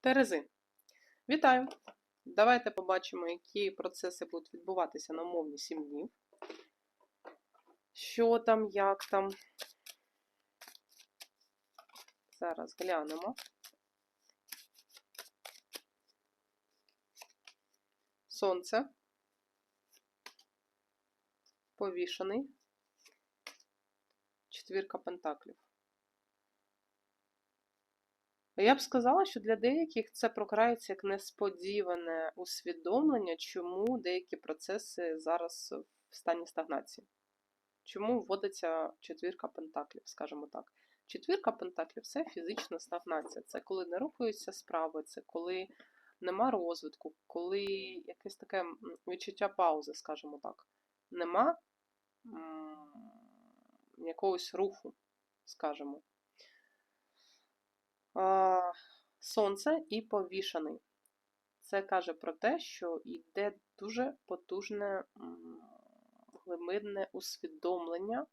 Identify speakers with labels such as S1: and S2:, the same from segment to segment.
S1: Терези. Вітаю! Давайте побачимо, які процеси будуть відбуватися на умовні 7 днів. Що там, як там. Зараз глянемо. Сонце. Повішений. Четвірка пентаклів. Я б сказала, що для деяких це прокрається як несподіване усвідомлення, чому деякі процеси зараз в стані стагнації. Чому вводиться четвірка пентаклів, скажімо так. Четвірка пентаклів це фізична стагнація. Це коли не рухаються справи, це коли нема розвитку, коли якесь таке відчуття паузи, скажімо так. Нема якогось руху, скажімо. Сонце і повішаний. Це каже про те, що йде дуже потужне глибинне усвідомлення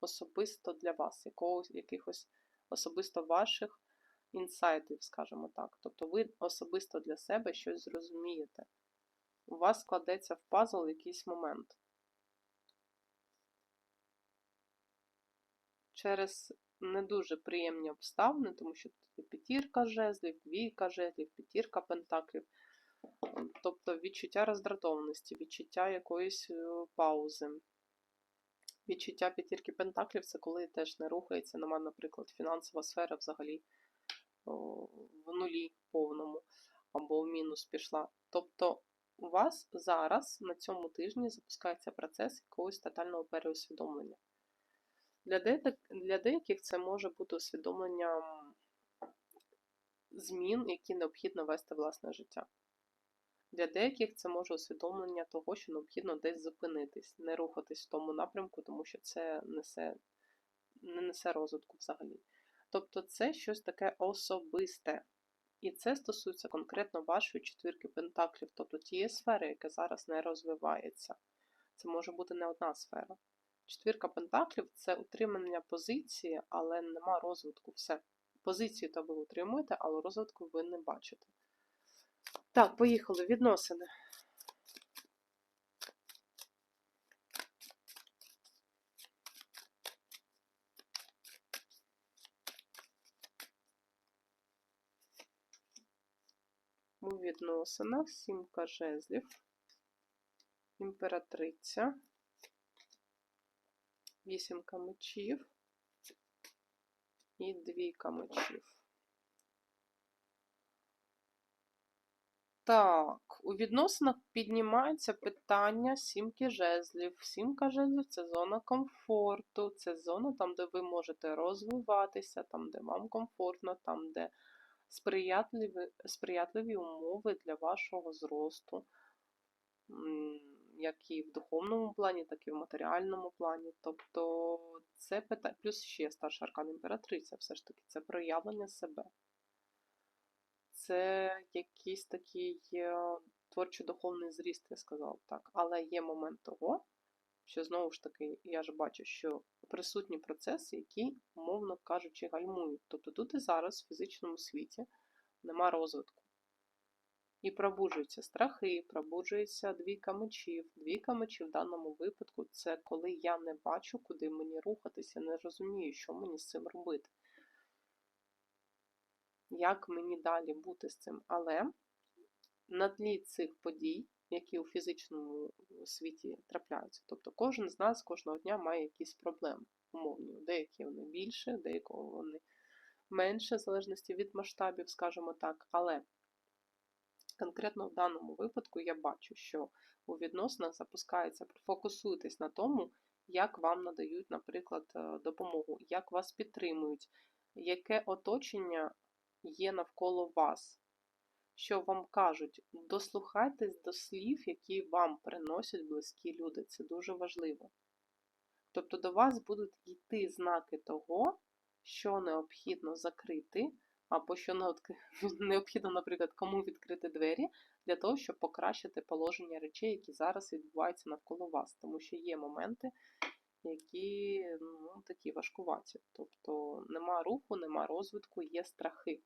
S1: особисто для вас, якогось, якихось особисто ваших інсайтів, скажімо так. Тобто ви особисто для себе щось зрозумієте. У вас складеться в пазл якийсь момент. Через не дуже приємні обставини, тому що тут п'ятірка жезлів, двійка жезлів, п'ятірка пентаклів. Тобто відчуття роздратованості, відчуття якоїсь е, паузи. Відчуття п'ятірки пентаклів це коли теж не рухається. Мене, наприклад, фінансова сфера взагалі в нулі повному або в мінус пішла. Тобто у вас зараз на цьому тижні запускається процес якогось тотального переусвідомлення. Для деяких, для деяких це може бути усвідомлення змін, які необхідно вести власне життя. Для деяких це може усвідомлення того, що необхідно десь зупинитись, не рухатись в тому напрямку, тому що це несе, не несе розвитку взагалі. Тобто це щось таке особисте. І це стосується конкретно вашої четвірки пентаклів, тобто тієї сфери, яка зараз не розвивається. Це може бути не одна сфера. Четвірка пентаклів це утримання позиції, але нема розвитку. Все. Позиції то ви утримуєте, але розвитку ви не бачите. Так, поїхали. Відносини. У відносинах сімка жезлів, імператриця вісімка мечів і двійка мечів. Так, у відносинах піднімається питання сімки жезлів. Сімка жезлів це зона комфорту, це зона там, де ви можете розвиватися, там, де вам комфортно, там, де сприятливі, сприятливі умови для вашого зросту як і в духовному плані, так і в матеріальному плані. Тобто це питання, плюс ще старша аркан імператриця, все ж таки, це проявлення себе. Це якийсь такий творчо-духовний зріст, я сказав так. Але є момент того, що знову ж таки, я ж бачу, що присутні процеси, які, умовно кажучи, гальмують. Тобто тут і зараз в фізичному світі нема розвитку. І пробуджуються страхи, пробуджується двійка мечів. Двійка мечів в даному випадку це коли я не бачу, куди мені рухатися, не розумію, що мені з цим робити. Як мені далі бути з цим? Але на тлі цих подій, які у фізичному світі трапляються, тобто кожен з нас кожного дня має якісь проблеми умовні. Деякі вони більше, деякого вони менше, в залежності від масштабів, скажімо так. Але конкретно в даному випадку я бачу, що у відносинах запускається, фокусуйтесь на тому, як вам надають, наприклад, е, допомогу, як вас підтримують, яке оточення є навколо вас. Що вам кажуть, дослухайтесь до слів, які вам приносять близькі люди. Це дуже важливо. Тобто до вас будуть йти знаки того, що необхідно закрити, або що необхідно, наприклад, кому відкрити двері для того, щоб покращити положення речей, які зараз відбуваються навколо вас. Тому що є моменти, які ну, такі важкуваті. Тобто нема руху, нема розвитку, є страхи.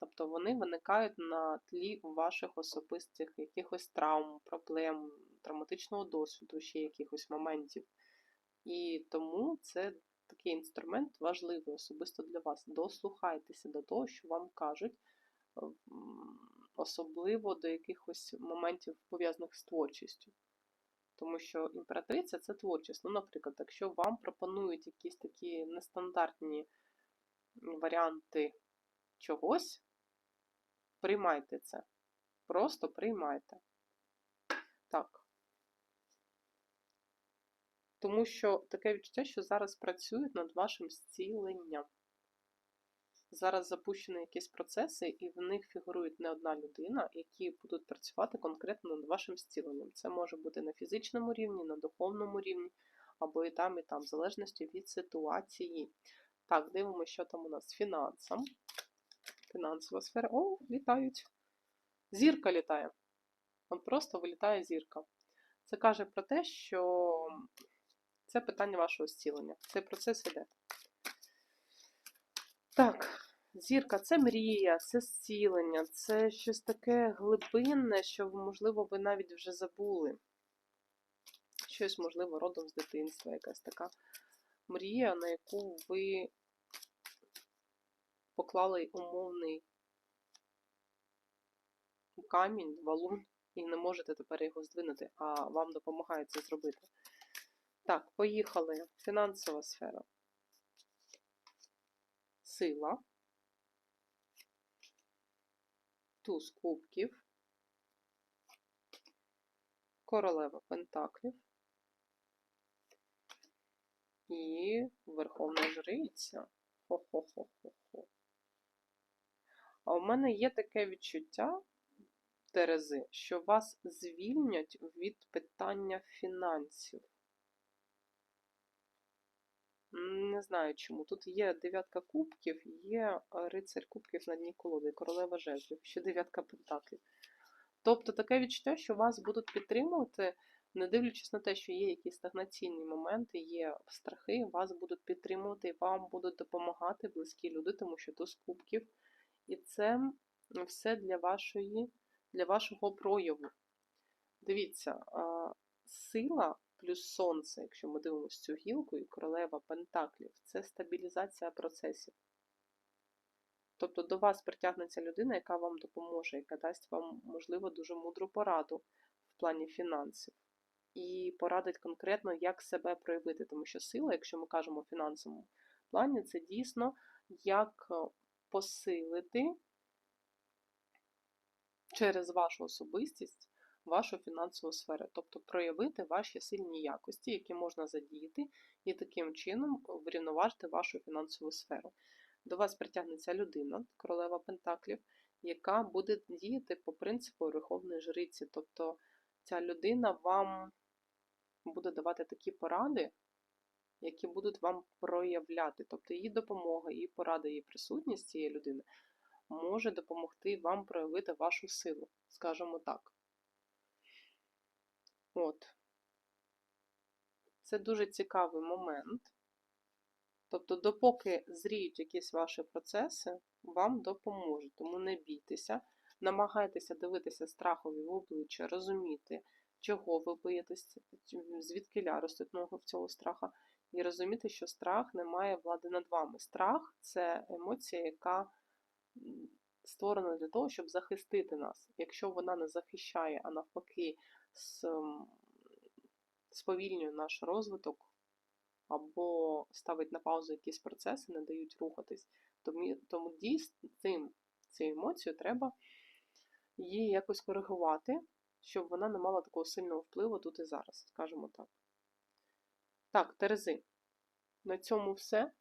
S1: Тобто вони виникають на тлі ваших особистих якихось травм, проблем, травматичного досвіду, ще якихось моментів. І тому це такий інструмент важливий особисто для вас. Дослухайтеся до того, що вам кажуть, особливо до якихось моментів пов'язаних з творчістю. Тому що імператриця це творчість. Ну, наприклад, якщо вам пропонують якісь такі нестандартні варіанти чогось, приймайте це. Просто приймайте. Так. Тому що таке відчуття, що зараз працюють над вашим зціленням. Зараз запущені якісь процеси, і в них фігурують не одна людина, які будуть працювати конкретно над вашим зціленням. Це може бути на фізичному рівні, на духовному рівні, або і там, і там, в залежності від ситуації. Так, дивимося, що там у нас з фінансом. Фінансова сфера. О, літають. Зірка літає. От просто вилітає зірка. Це каже про те, що це питання вашого зцілення. Цей процес іде. Так, зірка це мрія, це зцілення, це щось таке глибинне, що, можливо, ви навіть вже забули. Щось, можливо, родом з дитинства, якась така мрія, на яку ви поклали умовний камінь, валун, і не можете тепер його здвинути, а вам допомагає це зробити. Так, поїхали. Фінансова сфера. Сила. Туз кубків. Королева Пентаклів. І Верховна Жриця. Хо-хо-хо-хо-хо. А у мене є таке відчуття, Терези, що вас звільнять від питання фінансів. Не знаю чому. Тут є дев'ятка кубків, є рицарь кубків на дні колоди, королева жезлів, ще дев'ятка пентаклів. Тобто таке відчуття, що вас будуть підтримувати, не дивлячись на те, що є якісь стагнаційні моменти, є страхи, вас будуть підтримувати і вам будуть допомагати близькі люди, тому що туз кубків. І це все для вашої, для вашого прояву. Дивіться, сила плюс сонце, якщо ми дивимося цю гілку, і королева Пентаклів, це стабілізація процесів. Тобто до вас притягнеться людина, яка вам допоможе, яка дасть вам, можливо, дуже мудру пораду в плані фінансів. І порадить конкретно, як себе проявити. Тому що сила, якщо ми кажемо в фінансовому плані, це дійсно як посилити через вашу особистість вашу фінансову сферу, тобто проявити ваші сильні якості, які можна задіяти, і таким чином врівноважити вашу фінансову сферу. До вас притягнеться людина, королева Пентаклів, яка буде діяти по принципу Верховної Жриці. Тобто ця людина вам буде давати такі поради, які будуть вам проявляти. Тобто її допомога, її порада, її присутність цієї людини може допомогти вам проявити вашу силу, скажімо так. От. Це дуже цікавий момент. Тобто, допоки зріють якісь ваші процеси, вам допоможуть. Тому не бійтеся, намагайтеся дивитися страхові в обличчя, розуміти, чого ви боїтеся, звідки ля ростуть в цього страха, і розуміти, що страх не має влади над вами. Страх це емоція, яка створена для того, щоб захистити нас. Якщо вона не захищає, а навпаки, сповільнює наш розвиток або ставить на паузу якісь процеси, не дають рухатись. Тому, тому дійсно цим, цією емоцією треба її якось коригувати, щоб вона не мала такого сильного впливу тут і зараз, скажімо так. Так, Терези. На цьому все.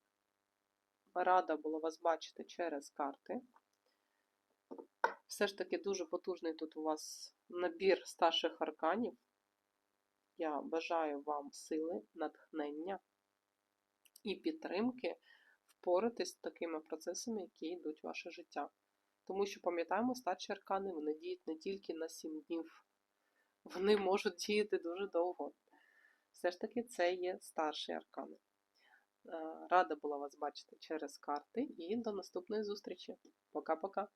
S1: Рада була вас бачити через карти. Все ж таки дуже потужний тут у вас набір старших арканів. Я бажаю вам сили, натхнення і підтримки впоратись з такими процесами, які йдуть в ваше життя. Тому що, пам'ятаємо, старші аркани вони діють не тільки на 7 днів, вони можуть діяти дуже довго. Все ж таки, це є старші аркани. Е, рада була вас бачити через карти і до наступної зустрічі. Пока-пока!